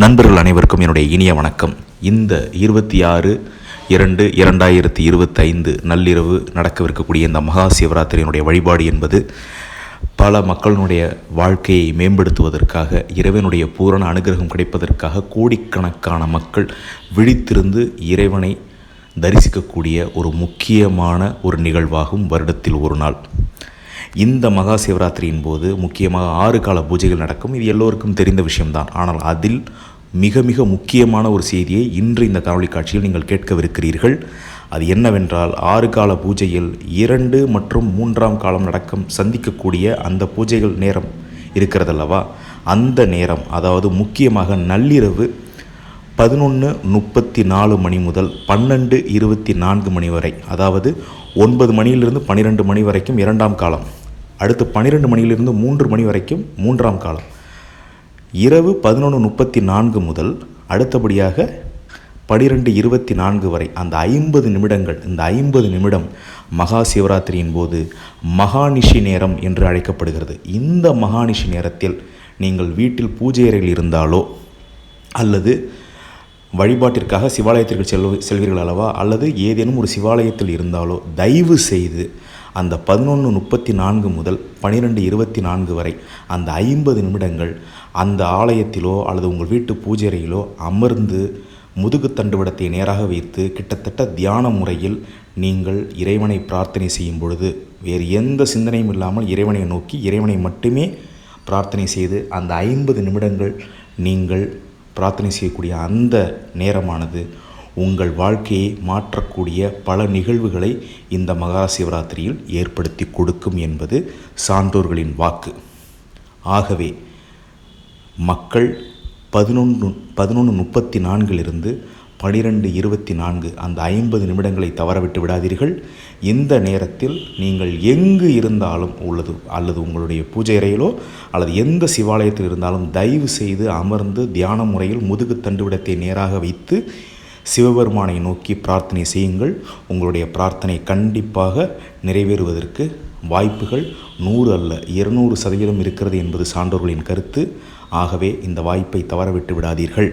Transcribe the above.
நண்பர்கள் அனைவருக்கும் என்னுடைய இனிய வணக்கம். இந்த இருபத்தி ஆறு இரண்டு இரண்டாயிரத்தி இருபத்தைந்து நள்ளிரவு நடக்கவிருக்கக்கூடிய இந்த மகா சிவராத்திரியினுடைய வழிபாடு என்பது பல மக்களினுடைய வாழ்க்கையை மேம்படுத்துவதற்காக இறைவனுடைய பூரண அனுகிரகம் கிடைப்பதற்காக கோடிக்கணக்கான மக்கள் விழித்திருந்து இறைவனை தரிசிக்கக்கூடிய ஒரு முக்கியமான ஒரு நிகழ்வாகும் வருடத்தில் ஒரு நாள். இந்த மகா சிவராத்திரியின் போது முக்கியமாக ஆறு கால பூஜைகள் நடக்கும். இது எல்லோருக்கும் தெரிந்த விஷயம்தான். ஆனால் அதில் மிக மிக முக்கியமான ஒரு செய்தியை இன்று இந்த காணொலி காட்சியில் நீங்கள் கேட்கவிருக்கிறீர்கள். அது என்னவென்றால் ஆறு கால பூஜையில் இரண்டு மற்றும் மூன்றாம் காலம் நடக்கும் சந்திக்கக்கூடிய அந்த பூஜைகள் நேரம் இருக்கிறதல்லவா? அந்த நேரம் அதாவது முக்கியமாக நள்ளிரவு பதினொன்று முப்பத்தி நாலு மணி முதல் பன்னெண்டு இருபத்தி நான்கு மணி வரை அதாவது ஒன்பது மணியிலிருந்து பன்னிரெண்டு மணி வரைக்கும் இரண்டாம் காலம். அடுத்து பன்னிரெண்டு மணியிலிருந்து மூன்று மணி வரைக்கும் மூன்றாம் காலம். இரவு பதினொன்று முப்பத்தி நான்கு முதல் அடுத்தபடியாக பனிரெண்டு இருபத்தி நான்கு வரை அந்த ஐம்பது நிமிடங்கள் இந்த ஐம்பது நிமிடம் மகா சிவராத்திரியின் போது மகாநிஷி நேரம் என்று அழைக்கப்படுகிறது. இந்த மகாநிஷி நேரத்தில் நீங்கள் வீட்டில் பூஜை அறையில் இருந்தாலோ அல்லது வழிபாட்டிற்காக சிவாலயத்திற்கு செல்வ செல்வீர்கள் அல்லவா? அல்லது ஏதேனும் ஒரு சிவாலயத்தில் இருந்தாலோ தயவு செய்து அந்த பதினொன்று முப்பத்தி நான்கு முதல் பனிரெண்டு இருபத்தி நான்கு வரை அந்த ஐம்பது நிமிடங்கள் அந்த ஆலயத்திலோ அல்லது உங்கள் வீட்டு பூஜை அமர்ந்து முதுகு தண்டுவடத்தை நேராக வைத்து கிட்டத்தட்ட தியான முறையில் நீங்கள் இறைவனை பிரார்த்தனை செய்யும் பொழுது வேறு எந்த சிந்தனையும் இல்லாமல் இறைவனை நோக்கி இறைவனை மட்டுமே பிரார்த்தனை செய்து அந்த ஐம்பது நிமிடங்கள் நீங்கள் பிரார்த்தனை செய்யக்கூடிய அந்த நேரமானது உங்கள் வாழ்க்கையை மாற்றக்கூடிய பல நிகழ்வுகளை இந்த மகா சிவராத்திரியில் ஏற்படுத்தி கொடுக்கும் என்பது சான்றோர்களின் வாக்கு. ஆகவே மக்கள் பதினொன்று பதினொன்று முப்பத்தி நான்கிலிருந்து பனிரெண்டு இருபத்தி நான்கு அந்த ஐம்பது நிமிடங்களை தவறவிட்டு விடாதீர்கள். இந்த நேரத்தில் நீங்கள் எங்கு இருந்தாலும் உள்ளது அல்லது உங்களுடைய பூஜை அறையிலோ அல்லது எந்த சிவாலயத்தில் இருந்தாலும் தயவு செய்து அமர்ந்து தியான முறையில் முதுகு தண்டுவிடத்தை நேராக வைத்து சிவபெருமானை நோக்கி பிரார்த்தனை செய்யுங்கள். உங்களுடைய பிரார்த்தனை கண்டிப்பாக நிறைவேறுவதற்கு வாய்ப்புகள் நூறு அல்ல இருநூறு சதவீதம் இருக்கிறது என்பது சான்றோர்களின் கருத்து. ஆகவே இந்த வாய்ப்பை தவறவிட்டு விடாதீர்கள்.